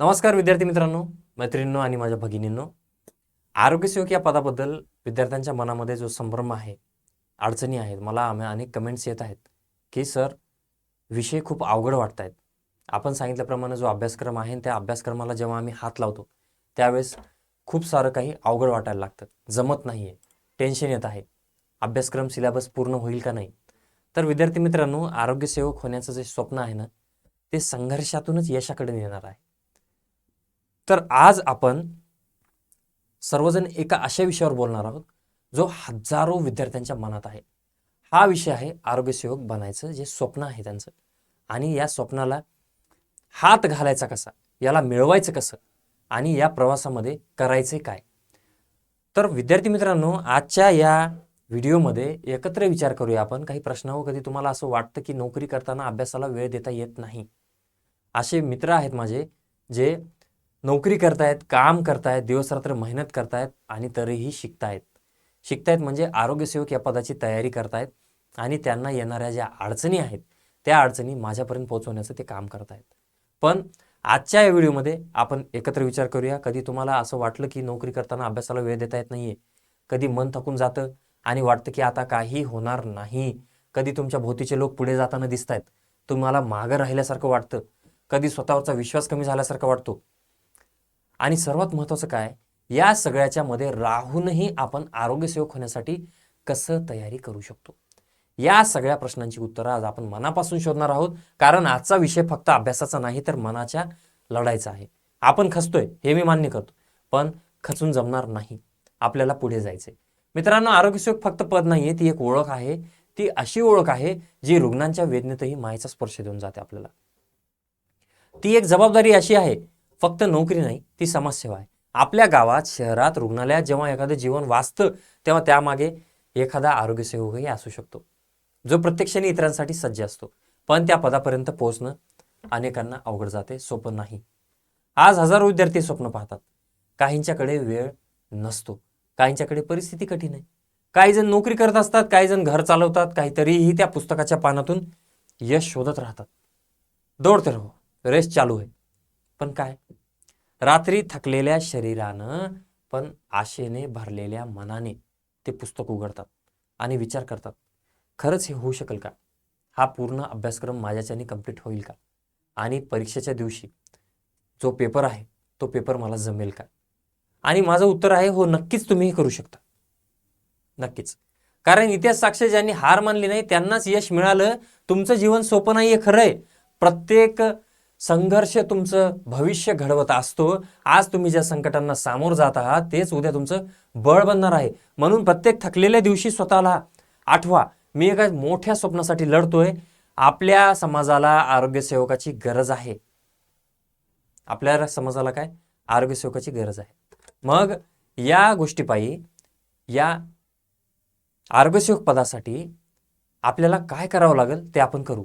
नमस्कार विद्यार्थी मित्रांनो मैत्रिणींनो आणि माझ्या भगिनींनो. आरोग्यसेवक या पदाबद्दल विद्यार्थ्यांच्या मनामध्ये जो संभ्रम आहे अडचणी आहेत मला आम्ही अनेक कमेंट्स येत आहेत की सर विषय खूप अवघड वाटत आहेत आपण सांगितल्याप्रमाणे जो अभ्यासक्रम आहे त्या अभ्यासक्रमाला जेव्हा आम्ही हात लावतो त्यावेळेस खूप सारं काही अवघड वाटायला लागतं जमत नाही आहे टेन्शन येत आहे. अभ्यासक्रम सिलेबस पूर्ण होईल का नाही? तर विद्यार्थी मित्रांनो आरोग्यसेवक होण्याचं जे स्वप्न आहे ना ते संघर्षातूनच यशाकडे नेणार आहे. तर आज आपण सर्वजण एका अशा विषयावर बोलणार आहोत जो हजारो विद्यार्थ्यांच्या मनात आहे. हा विषय आहे आरोग्यसेवक बनायचं जे स्वप्न आहे त्यांचं. आणि या स्वप्नाला हात घालायचा कसा? याला मिळवायचं कसं? आणि या प्रवासामध्ये करायचे काय? तर विद्यार्थी मित्रांनो आजच्या या व्हिडिओमध्ये एकत्र विचार करूया आपण. काही प्रश्नावर हो, कधी तुम्हाला असं वाटतं की नोकरी करताना अभ्यासाला वेळ देता येत नाही? असे मित्र आहेत माझे जे नोकरी करतायत काम करतायत दिवसरात्र मेहनत करतायत आणि तरीही शिकतायत. शिकतायत म्हणजे आरोग्यसेवक या पदाची तयारी करतायत आणि त्यांना येणाऱ्या ज्या अडचणी आहेत त्या अडचणी माझ्यापर्यंत पोहोचवण्याचं ते काम करतायत. पण आजच्या या व्हिडिओमध्ये आपण एकत्र विचार करूया. कधी तुम्हाला असं वाटलं की नोकरी करताना अभ्यासाला वेळ देता येत नाहीये? कधी मन थकून जातं आणि वाटतं की आता काही होणार नाही? कधी तुमच्या भोवतीचे लोक पुढे जाताना दिसत आहेत तुम्हाला मागं राहिल्यासारखं वाटतं. कधी स्वतःवरचा विश्वास कमी झाल्यासारखा वाटतो. आणि सर्वात महत्त्वाचं काय? या सगळ्याच्या मध्ये राहूनही आपण आरोग्यसेवक होण्यासाठी कसं तयारी करू शकतो? या सगळ्या प्रश्नांची उत्तरं आज आपण मनापासून शोधणार आहोत. कारण आजचा विषय फक्त अभ्यासाचा नाही तर मनाच्या लढायचा आहे. आपण खचतोय हे मी मान्य करतो. पण खचून जमणार नाही. आपल्याला पुढे जायचंय. मित्रांनो आरोग्यसेवक फक्त पद नाहीये ती एक ओळख आहे. ती अशी ओळख आहे जी रुग्णांच्या वेदनेतही मायेचा स्पर्श देऊन जाते आपल्याला. ती एक जबाबदारी अशी आहे फक्त नोकरी नाही ती समाजसेवा आहे. आपल्या गावात शहरात रुग्णालयात जेव्हा एखादं जीवन वाचतं तेव्हा त्यामागे एखादा आरोग्यसेवकही असू शकतो जो प्रत्यक्षाने इतरांसाठी सज्ज असतो. पण त्या पदापर्यंत पोहोचणं अनेकांना अवघड जाते सोपं नाही. आज हजारो विद्यार्थी स्वप्न पाहतात. काहींच्याकडे वेळ नसतो काहींच्याकडे परिस्थिती कठीण आहे. काही जण नोकरी करत असतात काही जण घर चालवतात काहीतरीही त्या पुस्तकाच्या पानातून यश शोधत राहतात. दौडते राहू रेस चालू आहे. पण काय? रात्री थकलेल्या शरीरानं पण आशेने भरलेल्या मनाने ते पुस्तक उघडतात आणि विचार करतात खरंच हे होऊ शकेल का? हा पूर्ण अभ्यासक्रम माझ्याच्याने कंप्लीट होईल का? आणि परीक्षेच्या दिवशी जो पेपर आहे तो पेपर मला जमेल का? आणि माझं उत्तर आहे हो नक्कीच तुम्ही हे करू शकता. नक्कीच. कारण इतिहास साक्ष ज्यांनी हार मानली नाही त्यांनाच यश मिळालं. तुमचं जीवन सोपं नाही आहे खरं खरंय. प्रत्येक संघर्ष तुमचं भविष्य घडवत असतो. आज तुम्ही ज्या संकटांना सामोर जात आहात तेच उद्या तुमचं बळ बनणार आहे. म्हणून प्रत्येक थकलेल्या दिवशी स्वतःला आठवा. मी एका मोठ्या स्वप्नासाठी लढतोय. आपल्या समाजाला आरोग्यसेवकाची गरज आहे. आपल्या समाजाला काय? आरोग्यसेवकाची गरज आहे. मग या गोष्टीपायी या आरोग्यसेवक पदासाठी आपल्याला काय करावं लागेल ते आपण करू.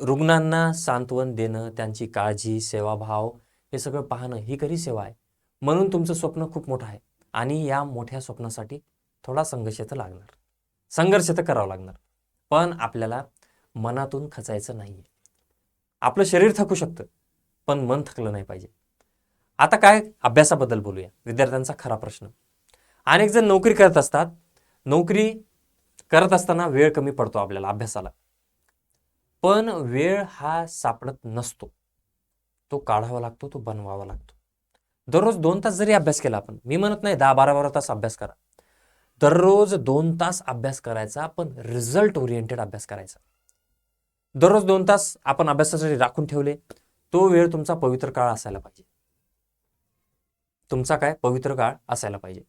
रुग्णांना सांत्वन देणं त्यांची काळजी सेवाभाव हे सगळं पाहणं ही खरी सेवा आहे. म्हणून तुमचं स्वप्न खूप मोठं आहे आणि या मोठ्या स्वप्नासाठी थोडा संघर्ष तर लागणार. संघर्ष तर करावा लागणार पण आपल्याला मनातून खचायचं नाहीये. आपलं शरीर थकू शकतं पण मन थकलं नाही पाहिजे. आता काय अभ्यासाबद्दल बोलूया. विद्यार्थ्यांचा खरा प्रश्न. अनेक जण नोकरी करत असतात. नोकरी करत असताना वेळ कमी पडतो आपल्याला अभ्यासाला. पण वेळ हा सापडत नसतो. तो काढावा लागतो तो बनवावा लागतो. दररोज दोन तास जरी अभ्यास केला आपण मी म्हणत नाही दहा बारा बारा तास अभ्यास करा. दररोज दोन तास अभ्यास करायचा पण रिझल्ट ओरिएंटेड अभ्यास करायचा. दररोज दोन तास आपण अभ्यासासाठी राखून ठेवले तो वेळ तुमचा पवित्र काळ असायला पाहिजे. तुमचा काय? पवित्र काळ असायला पाहिजे.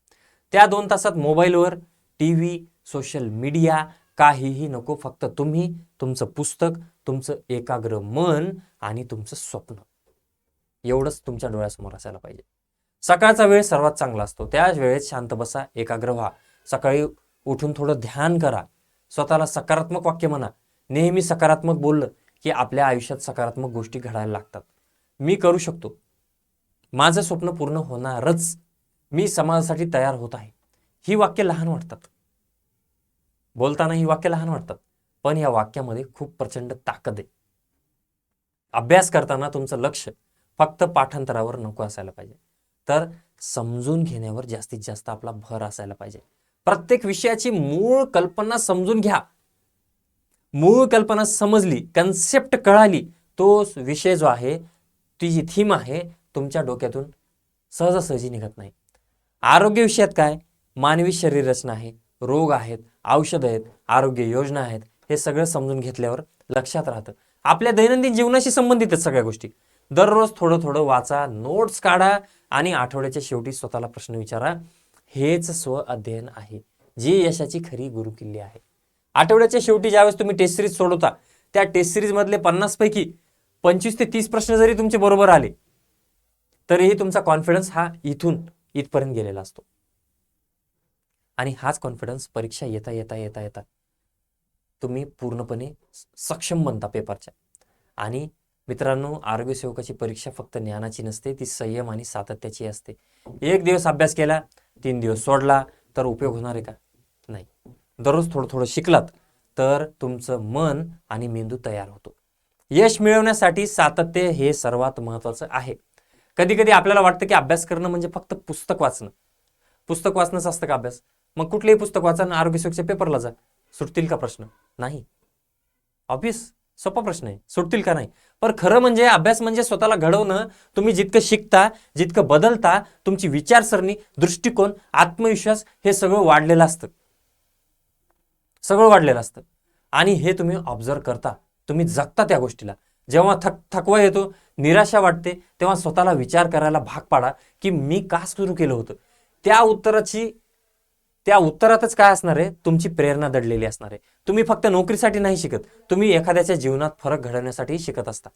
त्या दोन तासात मोबाईलवर टी व्ही सोशल मीडिया काहीही नको फक्त तुम्ही तुमचं पुस्तक तुमचं एकाग्र मन आणि तुमचं स्वप्न. एवढंच तुमच्या डोळ्यासमोर असायला पाहिजे. सकाळचा वेळ सर्वात चांगला असतो. त्या वेळेत शांत बसा एकाग्र व्हा. सकाळी उठून थोडं ध्यान करा. स्वतःला सकारात्मक वाक्य म्हणा. नेहमी सकारात्मक बोललं की आपल्या आयुष्यात सकारात्मक गोष्टी घडायला लागतात. मी करू शकतो. माझं स्वप्न पूर्ण होणारच. मी समाजासाठी तयार होत आहे. ही वाक्य लहान वाटतात. बोलताना ही वाक्य लहान वाटतात पण या वाक्यामध्ये खूप प्रचंड ताकद आहे. अभ्यास करताना तुमचं लक्ष फक्त पाठांतरावर नको असायला पाहिजे. तर समजून घेण्यावर जास्तीत जास्त आपला भर असायला पाहिजे. प्रत्येक विषयाची मूळ कल्पना समजून घ्या. मूळ कल्पना समजली कन्सेप्ट कळाली तो विषय जो आहे ती जी थीम आहे तुमच्या डोक्यातून सहजासहजी निघत नाही. आरोग्य विषयात काय? मानवी शरीर रचना आहे. रोग आहेत औषध आहेत आरोग्य योजना आहेत हे सगळं समजून घेतल्यावर लक्षात राहतं. आपल्या दैनंदिन जीवनाशी संबंधित आहेत सगळ्या गोष्टी. दररोज थोडं थोडं वाचा नोट्स काढा आणि आठवड्याच्या शेवटी स्वतःला प्रश्न विचारा. हेच स्व अध्ययन आहे. जी यशाची खरी गुरुकिल्ली आहे. आठवड्याच्या शेवटी ज्यावेळेस तुम्ही टेस्ट सिरीज सोडवता त्या टेस्ट सिरीज मधले पन्नास पैकी पंचवीस ते तीस प्रश्न जरी तुमचे बरोबर आले तरीही तुमचा कॉन्फिडन्स हा इथून इथपर्यंत गेलेला असतो. आणि हाच कॉन्फिडन्स परीक्षा येता येता येता येता तुम्ही पूर्णपणे सक्षम बनता पेपरच्या. आणि मित्रांनो आरोग्य सेवकाची परीक्षा फक्त ज्ञानाची नसते ती संयम आणि सातत्याची असते. एक दिवस अभ्यास केला तीन दिवस सोडला तर उपयोग होणार आहे का? नाही. दररोज थोडं थोडं शिकलात तर तुमचं मन आणि मेंदू तयार होतो. यश मिळवण्यासाठी सातत्य हे सर्वात महत्त्वाचं आहे. कधी कधी आपल्याला वाटतं की अभ्यास करणं म्हणजे फक्त पुस्तक वाचणं. पुस्तक वाचणंच असतं का अभ्यास? मग कुठलेही पुस्तक वाचा आणि आरोग्य पेपरला जा. सुटतील का प्रश्न? नाही. ऑब्विस सोपा प्रश्न आहे. सुटतील का नाही? पण खरं म्हणजे अभ्यास म्हणजे स्वतःला घडवणं. तुम्ही जितकं शिकता जितकं बदलता तुमची विचारसरणी दृष्टिकोन आत्मविश्वास हे सगळं वाढलेलं असतं. सगळं वाढलेलं असतं. आणि हे तुम्ही ऑब्झर्व करता. तुम्ही जगता त्या गोष्टीला. जेव्हा थक थकवा येतो निराशा वाटते तेव्हा स्वतःला विचार करायला भाग पाडा की मी का सुरू केलं होतं? त्या उत्तराची त्या उत्तरातच काय असणार आहे? तुमची प्रेरणा दडलेली असणार आहे. तुम्ही फक्त नोकरीसाठी नाही शिकत. तुम्ही एखाद्याच्या जीवनात फरक घडवण्यासाठी शिकत असता.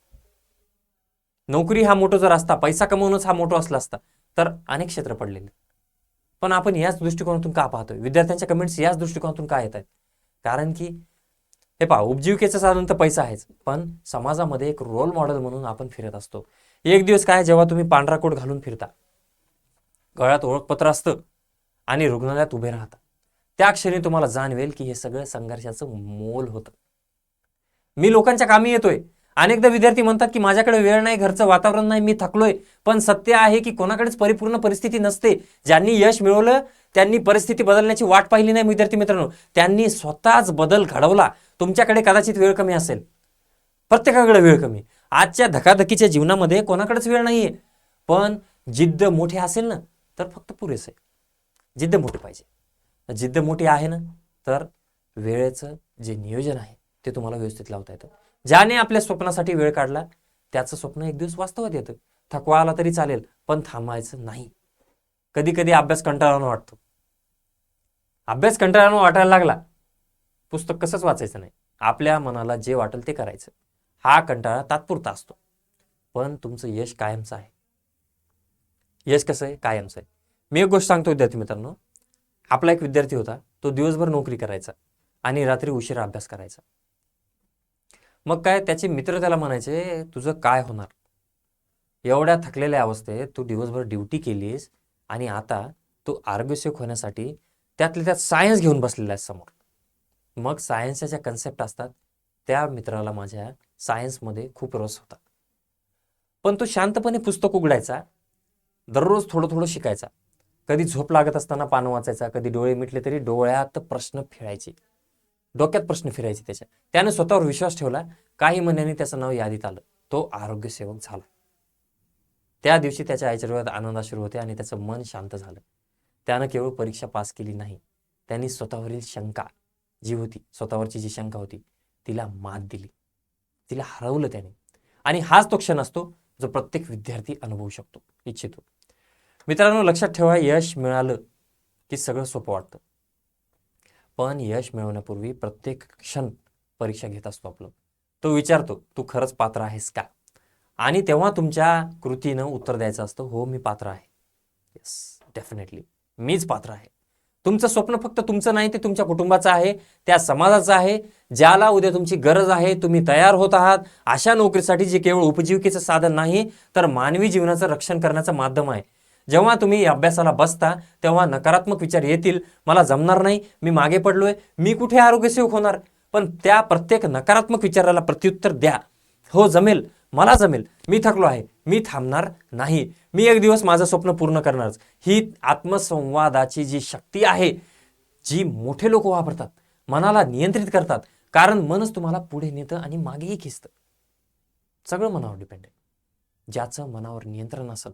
नोकरी हा मोठो जर असता पैसा कमवणंच हा मोठा असला असता तर अनेक क्षेत्र पडलेले पण आपण याच दृष्टिकोनातून का पाहतोय? विद्यार्थ्यांच्या कमेंट्स याच दृष्टिकोनातून का येत आहेत कारण की हे पहा उपजीविकेचं साधन तर पैसा आहेच पण समाजामध्ये एक रोल मॉडेल म्हणून आपण फिरत असतो. एक दिवस काय जेव्हा तुम्ही पांढरा कोट घालून फिरता गळ्यात ओळखपत्र असतं आणि रुग्णालयात उभे राहता त्या क्षणी तुम्हाला जाणवेल की हे सगळं संघर्षाचं मोल होतं. मी लोकांच्या कामी येतोय. अनेकदा विद्यार्थी म्हणतात की माझ्याकडे वेळ नाही घरचं वातावरण नाही मी थकलोय. पण सत्य आहे की कोणाकडेच परिपूर्ण परिस्थिती नसते. ज्यांनी यश मिळवलं त्यांनी परिस्थिती बदलण्याची वाट पाहिली नाही विद्यार्थी मित्रांनो. त्यांनी स्वतःच बदल घडवला. तुमच्याकडे कदाचित वेळ कमी असेल. प्रत्येकाकडे वेळ कमी. आजच्या धकाधकीच्या जीवनामध्ये कोणाकडेच वेळ नाहीये. पण जिद्द मोठी असेल ना तर फक्त पुरेसं आहे. जिद्द मोठी पाहिजे. जिद्द मोठी आहे ना तर वेळेचं जे नियोजन आहे ते तुम्हाला व्यवस्थित लावता येतं. ज्याने आपल्या स्वप्नासाठी वेळ काढला त्याचं स्वप्न एक दिवस वास्तवात येतं. थकवा आला तरी चालेल पण थांबायचं नाही. कधी कधी अभ्यास कंटाळानं वाटतो. अभ्यास कंटाळानं वाटायला लागला पुस्तक कसंच वाचायचं नाही. आपल्या मनाला जे वाटेल ते करायचं. हा कंटाळा तात्पुरता असतो. पण तुमचं यश कायमचं आहे. यश कसं आहे? कायमचं आहे. मी एक गोष्ट सांगतो विद्यार्थी मित्रांनो. आपला एक विद्यार्थी होता तो दिवसभर नोकरी करायचा आणि रात्री उशिरा अभ्यास करायचा. मग काय त्याचे मित्र त्याला म्हणायचे तुझं काय होणार? एवढ्या थकलेल्या अवस्थेत तू दिवसभर ड्युटी केलीस आणि आता तू आरोग्यसेवक होण्यासाठी त्यातल्या त्यात सायन्स घेऊन बसलेला आहे समोर. मग सायन्सच्या ज्या कन्सेप्ट असतात त्या मित्राला माझ्या सायन्समध्ये खूप रस होता. पण तो शांतपणे पुस्तक उघडायचा दररोज थोडं थोडं शिकायचा. कधी झोप लागत असताना पान वाचायचा कधी डोळे मिटले तरी डोळ्यात प्रश्न फिरायचे. डोक्यात प्रश्न फिरायचे त्याच्या त्याने स्वतःवर विश्वास ठेवला काही महिन्यांनी त्याचं नाव यादीत आलं. तो आरोग्य सेवक झाला. त्या दिवशी त्याच्या आईच्या डोळ्यात सुरू होते आणि त्याचं मन शांत झालं. त्यानं केवळ परीक्षा पास केली नाही. त्यांनी स्वतःवरील शंका जी होती स्वतःवरची जी शंका होती तिला मात दिली. तिला हरवलं त्याने. आणि हाच तो क्षण असतो जो प्रत्येक विद्यार्थी अनुभवू शकतो इच्छितो. मित्रांनो लक्षात ठेवा यश मिळालं की सगळं सोपं वाटतं. पण यश मिळवण्यापूर्वी प्रत्येक क्षण परीक्षा घेत असतो आपलं. तो विचारतो तू खरंच पात्र आहेस का? आणि तेव्हा तुमच्या कृतीनं उत्तर द्यायचं असतं हो मी पात्र आहे. येस डेफिनेटली मीच पात्र आहे. तुमचं स्वप्न फक्त तुमचं नाही ते तुमच्या कुटुंबाचं आहे त्या समाजाचं आहे. ज्याला उद्या तुमची गरज आहे तुम्ही तयार होत आहात. अशा नोकरीसाठी जे केवळ उपजीविकेचं साधन नाही तर मानवी जीवनाचं रक्षण करण्याचं माध्यम आहे. जेव्हा तुम्ही अभ्यासाला बसता तेव्हा नकारात्मक विचार येतील. मला जमणार नाही. मी मागे पडलोय. मी कुठे आरोग्यसेवक होणार? पण त्या प्रत्येक नकारात्मक विचाराला प्रत्युत्तर द्या. हो जमेल. मला जमेल. मी थकलो आहे. मी थांबणार नाही. मी एक दिवस माझं स्वप्न पूर्ण करणारच. ही आत्मसंवादाची जी शक्ती आहे जी मोठे लोक वापरतात मनाला नियंत्रित करतात. कारण मनच तुम्हाला पुढे नेतं आणि मागेही खिचतं. सगळं मनावर डिपेंड आहे. ज्याचं मनावर नियंत्रण असेल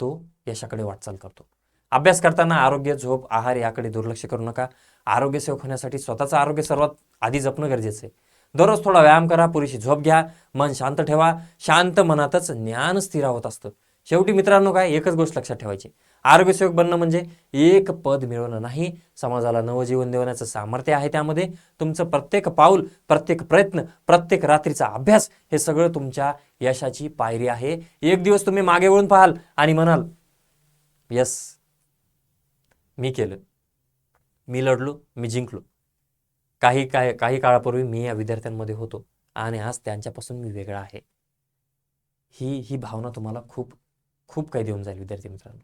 तो यशाकडे वाटचाल करतो. अभ्यास करताना आरोग्य झोप आहार याकडे दुर्लक्ष करू नका. आरोग्यसेवक होण्यासाठी स्वतःचं आरोग्य सर्वात आधी जपणं गरजेचं आहे. दररोज थोडा व्यायाम करा पुरेशी झोप घ्या मन शांत ठेवा. शांत मनातच ज्ञान स्थिरावत असतं. शेवटी मित्रांनो काय एकच गोष्ट लक्षात ठेवायची. आरोग्यसेवक बनणं म्हणजे एक पद मिळवणं नाही. समाजाला नवजीवन देवण्याचं सामर्थ्य आहे त्यामध्ये. तुमचं प्रत्येक पाऊल प्रत्येक प्रयत्न प्रत्येक रात्रीचा अभ्यास हे सगळं तुमच्या यशाची पायरी आहे. एक दिवस तुम्ही मागे वळून पाहाल आणि म्हणाल यस मी केलं. मी लढलो मी जिंकलो. काही काय काही काळापूर्वी मी या विद्यार्थ्यांमध्ये होतो आणि आज त्यांच्यापासून मी वेगळा आहे. ही ही भावना तुम्हाला खूप खूप काही देऊन जाईल विद्यार्थी मित्रांनो.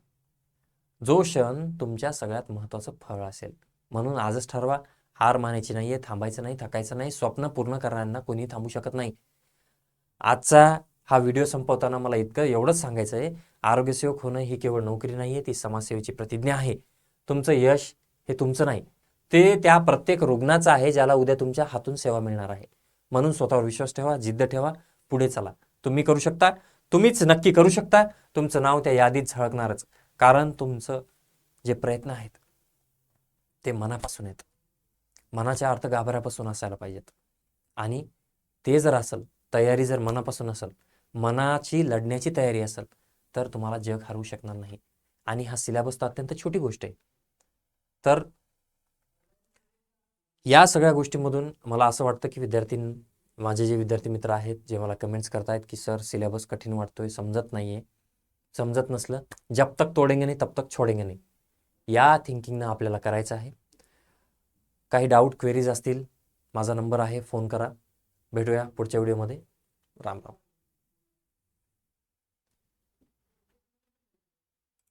जो क्षण तुमच्या सगळ्यात महत्त्वाचं फळ असेल. म्हणून आजच ठरवा हार मानायची नाहीये थांबायचं नाही थकायचं नाही स्वप्न पूर्ण करणाऱ्यांना कोणी थांबू शकत नाही. आजचा हा व्हिडिओ संपवताना मला इतकं एवढंच सांगायचं आहे आरोग्यसेवक होणं ही केवळ नोकरी नाहीये ती समाजसेवेची प्रतिज्ञा आहे. तुमचं यश हे तुमचं नाही. ते त्या प्रत्येक रुग्णाचं आहे ज्याला उद्या तुमच्या हातून सेवा मिळणार आहे. म्हणून स्वतःवर विश्वास ठेवा जिद्द ठेवा पुढे चला. तुम्ही करू शकता तुम्हीच नक्की करू शकता. तुमचं नाव त्या यादीत झळकणारच. कारण तुमचं जे प्रयत्न आहेत ते मनापासून आहेत. मनाच्या अर्थ गाभाऱ्यापासून असायला पाहिजेत. आणि ते जर असेल तयारी जर मनापासून असेल मनाची लढण्याची तयारी असेल तर तुम्हाला जग हरवू शकणार नाही. आणि हा सिलेबस तर अत्यंत छोटी गोष्ट आहे. तर या सगळ्या गोष्टींमधून मला असं वाटतं की विद्यार्थी माझे जे विद्यार्थी मित्र आहेत जे मला कमेंट्स करतायत की सर सिलेबस कठीण वाटतोय समजत नाहीये. समजत नसलं जब तक तोडेंगे नाही तब तक छोडेंगे नाही. या थिंकिंगनं आपल्याला करायचं आहे. काही डाऊट क्वेरीज असतील माझा नंबर आहे फोन करा. भेटूया पुढच्या व्हिडिओमध्ये राम राम.